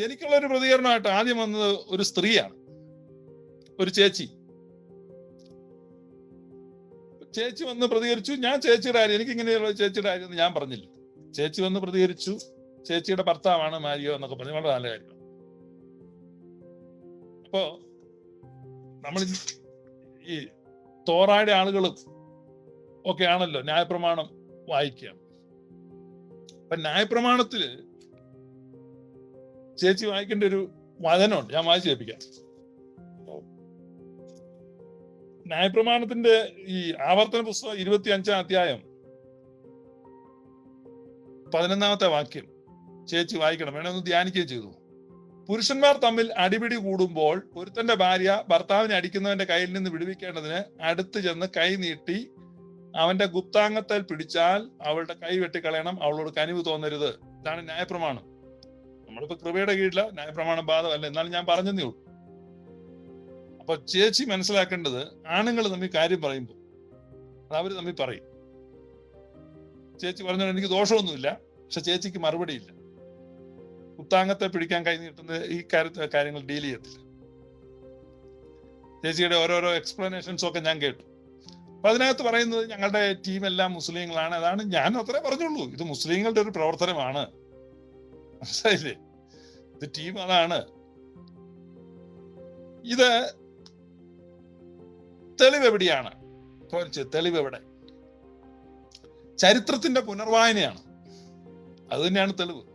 എനിക്കുള്ള ഒരു പ്രതികരണമായിട്ട് ആദ്യം വന്നത് ഒരു സ്ത്രീയാണ്. ഒരു ചേച്ചി. ചേച്ചി വന്ന് പ്രതികരിച്ചു. ഞാൻ ചേച്ചിയുടെ കാര്യം എനിക്ക് ഇങ്ങനെയുള്ള ചേച്ചിയുടെ കാര്യം ഞാൻ പറഞ്ഞില്ല. ചേച്ചി വന്ന് പ്രതികരിച്ചു. ചേച്ചിയുടെ ഭർത്താവാണ് മാരിയോ എന്നൊക്കെ പറഞ്ഞു വളരെ നല്ല കാര്യം അപ്പോ നമ്മൾ ഈ തോറായുടെ ആളുകളും ഒക്കെ ആണല്ലോ ന്യായപ്രമാണം വായിക്കുക. അപ്പൊ ന്യായപ്രമാണത്തിൽ ചേച്ചി വായിക്കേണ്ട ഒരു വചനമുണ്ട്. ഞാൻ വായിച്ചു കേൾപ്പിക്കാം. ന്യായപ്രമാണത്തിന്റെ ഈ ആവർത്തന പുസ്തകം ഇരുപത്തി അഞ്ചാം അധ്യായം പതിനൊന്നാമത്തെ വാക്യം ചേച്ചി വായിക്കണം. വേണമെന്ന് ധ്യാനിക്കുകയും ചെയ്തു. പുരുഷന്മാർ തമ്മിൽ അടിപിടി കൂടുമ്പോൾ ഒരുത്തന്റെ ഭാര്യ ഭർത്താവിനെ അടിക്കുന്നവന്റെ കയ്യിൽ നിന്ന് വിടുവിക്കേണ്ടതിന് അടുത്ത് ചെന്ന് കൈ നീട്ടി അവന്റെ ഗുപ്താംഗത്തിൽ പിടിച്ചാൽ അവളുടെ കൈ വെട്ടിക്കളയണം. അവളോട് കനിവ് തോന്നരുത്. ഇതാണ് ന്യായപ്രമാണം. നമ്മളിപ്പോ കൃപയുടെ കീഴില ന്യായപ്രമാണം ബാധമല്ല എന്നാലും ഞാൻ പറഞ്ഞതേ ഉള്ളൂ. അപ്പൊ ചേച്ചി മനസ്സിലാക്കേണ്ടത് ആണുങ്ങൾ തമ്മിൽ കാര്യം പറയുമ്പോൾ അത് അവർ തമ്മിൽ പറയും. ചേച്ചി പറഞ്ഞാൽ എനിക്ക് ദോഷമൊന്നുമില്ല പക്ഷെ ചേച്ചിക്ക് മറുപടിയില്ല. കുത്താങ്കത്തെ പിടിക്കാൻ കൈ നീട്ടുന്ന ഈ കാര്യ കാര്യങ്ങൾ ഡീൽ ചെയ്യത്തില്ല. ചേച്ചിയുടെ ഓരോരോ എക്സ്പ്ലനേഷൻസും ഒക്കെ ഞാൻ കേട്ടു. അപ്പൊ അതിനകത്ത് പറയുന്നത് ഞങ്ങളുടെ ടീം എല്ലാം മുസ്ലിങ്ങളാണ്. അതാണ് ഞാൻ അത്രേ പറഞ്ഞുള്ളൂ. ഇത് മുസ്ലിങ്ങളുടെ ഒരു പ്രവർത്തനമാണ്. മനസ്സിലായില്ലേ? ഇത് ടീം അതാണ് ഇത് തെളിവ് എവിടെയാണ്? തെളിവ് എവിടെ? ചരിത്രത്തിന്റെ പുനർവായനയാണ്. അത് തന്നെയാണ് തെളിവ്.